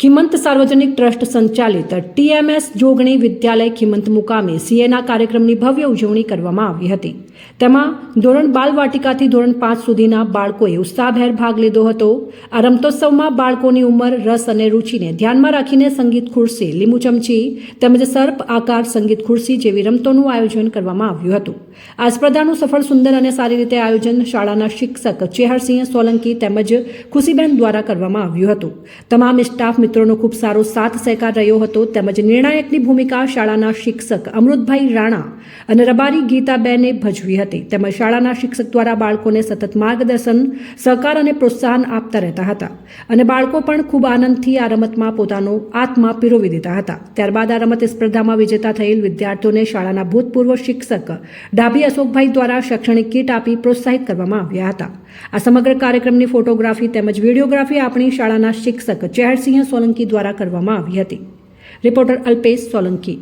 ખિમંત સાર્વજનિક ટ્રસ્ટ સંચાલિત ટીએમએસ જોગણી વિદ્યાલય ખિમંત મુકામે સીએના કાર્યક્રમની ભવ્ય ઉજવણી કરવામાં આવી હતી. તેમાં ધોરણ બાલ વાટિકાથી ધોરણ પાંચ સુધીના બાળકોએ ઉત્સાહભેર ભાગ લીધો હતો. આ રમતોત્સવમાં બાળકોની ઉંમર, રસ અને રુચિને ધ્યાનમાં રાખીને સંગીત ખુરશી, લીંબુ ચમચી તેમજ સર્પ આકાર સંગીત ખુરશી જેવી રમતોનું આયોજન કરવામાં આવ્યું હતું. આ સ્પર્ધાનું સફળ સુંદર અને સારી રીતે આયોજન શાળાના શિક્ષક ચેહરસિંહ સોલંકી તેમજ ખુશીબેન દ્વારા કરવામાં આવ્યું હતું. તમામ સ્ટાફ મિત્રોનો ખૂબ સારો સાથ સહકાર રહ્યો હતો. તેમજ નિર્ણાયકની ભૂમિકા શાળાના શિક્ષક અમૃતભાઈ રાણા અને રબારી ગીતાબેને ભજવી હતી. તેમજ શાળાના શિક્ષક દ્વારા બાળકોને સતત માર્ગદર્શન, સહકાર અને પ્રોત્સાહન આપતા રહેતા હતા અને બાળકો પણ ખૂબ આનંદથી આ રમતમાં પોતાનો આત્મા પીરોવી દીધા હતા. ત્યારબાદ આ રમત સ્પર્ધામાં વિજેતા થયેલ વિદ્યાર્થીઓને શાળાના ભૂતપૂર્વ શિક્ષક ડાભી અશોકભાઈ દ્વારા શૈક્ષણિક કીટ આપી પ્રોત્સાહિત કરવામાં આવ્યા હતા. આ સમગ્ર કાર્યક્રમની ફોટોગ્રાફી તેમજ વિડીયોગ્રાફી આપણી શાળાના શિક્ષક ચહેરસિંહ સોલંકી દ્વારા કરવામાં આવી હતી. રિપોર્ટર અલ્પેશ સોલંકી.